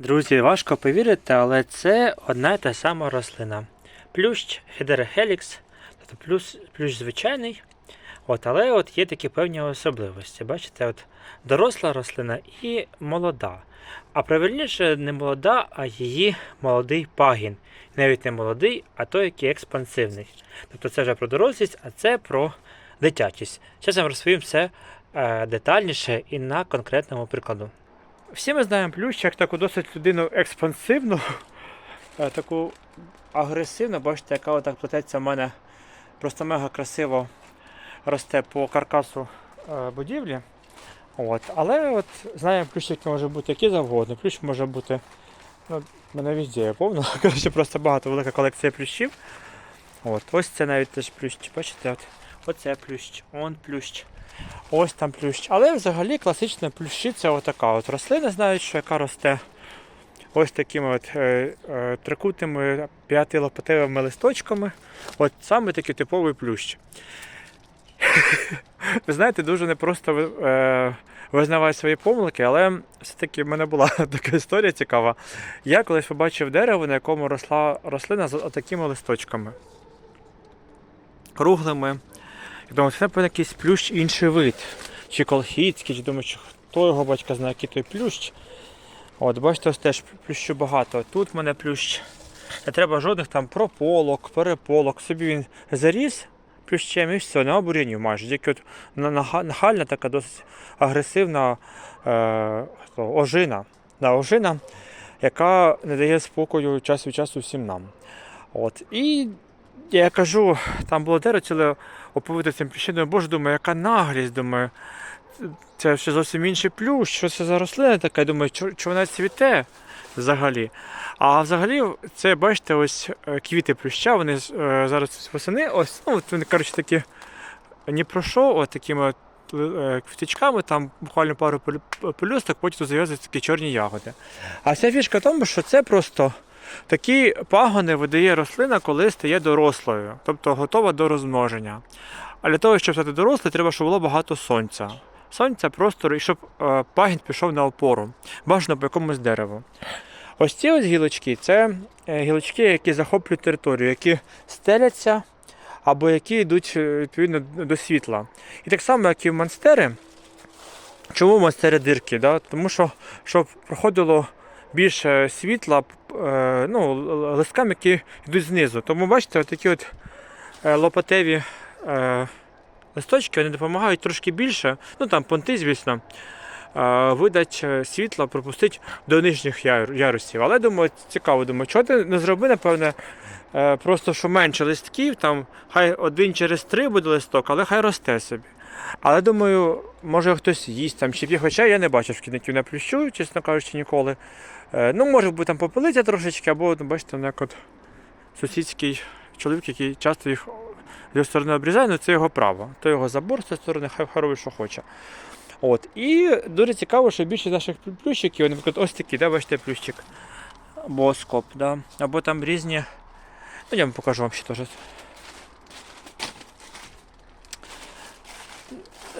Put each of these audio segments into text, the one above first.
Друзі, важко повірити, але це одна і та сама рослина. Плющ Хедерехелікс, тобто плюс, плющ звичайний. От, але от є такі певні особливості. Бачите, от доросла рослина і молода. А правильніше не молода, а її молодий пагін. Навіть не молодий, а той, який експансивний. Тобто це вже про дорослість, а це про дитячість. Зараз я вам розповім все е, детальніше і на конкретному прикладу. Всі ми знаємо плющ як таку досить людину експансивну, е, таку агресивну, бачите, яка отак плететься в мене просто мега красиво росте по каркасу е, будівлі. От. Але от знаємо, плющ який може бути який завгодно. Плющ може бути. Ну, мене везде повно. Коротше, просто багато велика колекція плющів. От. Ось це навіть теж плющ. Бачите, от. Оце плющ, он плющ. Ось там плющ. Але взагалі класична плющиця отака. От рослина, знають, що яка росте ось такими от е, е, трикутними п'ятилопатевими листочками. От саме такий типовий плющ. Ви знаєте, дуже непросто е, визнавати свої помилки, але все-таки в мене була така історія цікава. Я колись побачив дерево, на якому росла рослина з такими листочками. Круглими. Я думаю, це напевно якийсь плющ інший вид. Чи колхідський, чи думаю, чи хто його батька знає, який той плющ. От, бачите, ось теж плющу багато. Тут в мене плющ. Не треба жодних там прополок, переполок. Собі він заріс плющем і все, не обурінів майже. Тільки от на- нахальна така досить агресивна е, ожина. Да, ожина, яка не дає спокою час від часу всім нам. От. І я кажу, там було дерево ціле оповите цим думаю, боже, думаю, яка наглість, думаю, це ще зовсім інший плющ, що це за рослина така, думаю, що, що вона цвіте взагалі. А взагалі, це, бачите, ось е, квіти плюща, вони е, зараз восени, ось, ну, вони, коротше, такі ні про що, от такими от, е, квіточками, там буквально пару пелю- пелюсток, потім зав'язуються такі чорні ягоди. А вся фішка в тому, що це просто такі пагони видає рослина, коли стає дорослою, тобто готова до розмноження. А для того, щоб стати дорослою, треба, щоб було багато сонця. Сонця, простору, і щоб е, пагін пішов на опору, бажано по якомусь дереву. Ось ці ось гілочки це е, гілочки, які захоплюють територію, які стеляться або які йдуть е, відповідно до світла. І так само, як і в монстери. Чому монстери дирки? Да? Тому що щоб проходило більше світла е, ну, листкам, які йдуть знизу. Тому бачите, такі от е, лопатеві е, листочки вони допомагають трошки більше, ну там понти, звісно, видать світла, пропустить до нижніх ярусів. Але думаю, цікаво, думаю, чого ти не зроби, напевне, просто що менше листків, там хай один через три буде листок, але хай росте собі. Але думаю, може хтось їсть там чи хоча я не бачив шкідників на плющу, чесно кажучи, ніколи. Е, ну, може бути там попелиця трошечки, або, ну, бачите, як от сусідський чоловік, який часто їх з сторони обрізає, ну це його право. То його забор з цієї сторони, хай хай що хоче. От. І дуже цікаво, що більшість наших плющиків, наприклад, ось такі, да, бачите, плющик. Боскоп, да. або там різні. Ну, я вам покажу вам ще теж.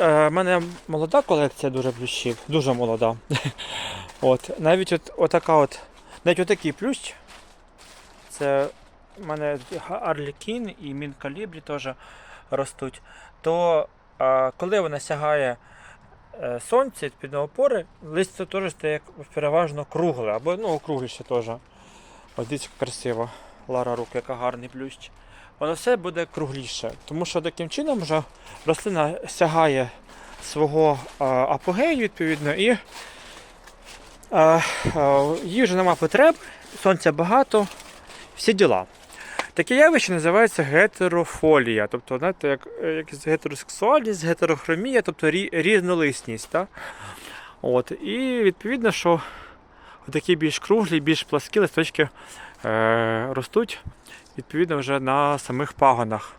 У мене молода колекція дуже плющів, дуже молода. От, навіть от, отака от, навіть отакий плющ. Це в мене Арлікін і Мінкалібрі теж ростуть. То а, коли вона сягає е, сонця під опори, листя теж стає переважно кругле, або ну, округліше теж. Дивіться, красиво. Лара рук, яка гарний плющ. Воно все буде кругліше, тому що таким чином вже рослина сягає свого апогею, відповідно, і їй вже нема потреб, сонця багато, всі діла. Таке явище називається гетерофолія, тобто, знаєте, як, як гетеросексуальність, гетерохромія, тобто рі- різнолисність. Так? От, і відповідно, що такі більш круглі, більш пласкі листочки ростуть відповідно вже на самих пагонах.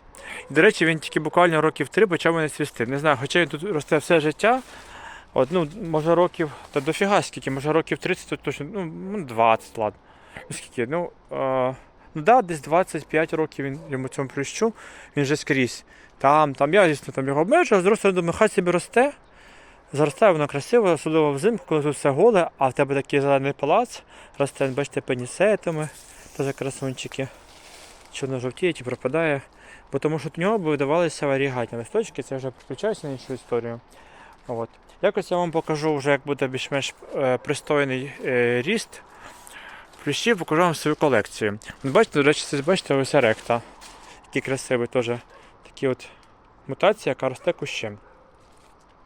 І, до речі, він тільки буквально років три почав мене цвісти. Не знаю, хоча він тут росте все життя. От, ну, може років, та дофіга скільки, може років 30, то точно, ну, ну 20, ладно. Ну скільки, ну, е, ну да, десь 25 років він йому цьому плющу, він вже скрізь. Там, там, я, звісно, там його обмежував, з другої сторони, думаю, хай собі росте. Заростає воно красиво, особливо взимку, коли тут все голе, а в тебе такий зелений палац, росте, бачите, пенісетами, теж красунчики. Чорно-жовтіє чи пропадає. Бо тому що до нього видавалися варігатні листочки, це вже переключаюся на іншу історію. От. Якось я вам покажу вже, як буде більш-менш е, пристойний е, ріст. Плющів покажу вам свою колекцію. Бачите, до речі, це бачите, ось ректа. Який красивий теж. Такі от мутація, яка росте кущем.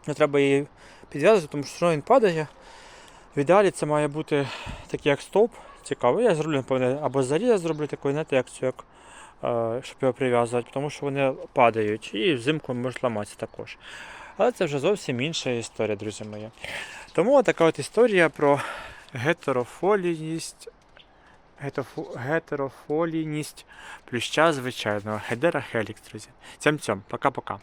Не треба її підв'язувати, тому що він падає. В ідеалі це має бути такий як стовп. Цікаво. Я зроблю, напевне, або заліза зроблю таку, знаєте, як е, щоб його прив'язувати, тому що вони падають і взимку можуть ламатися також. Але це вже зовсім інша історія, друзі мої. Тому така от історія про гетерофолійність, гетерофолійність плюща звичайного Гедера Хелікс, друзі. Цям-цям, пока-пока.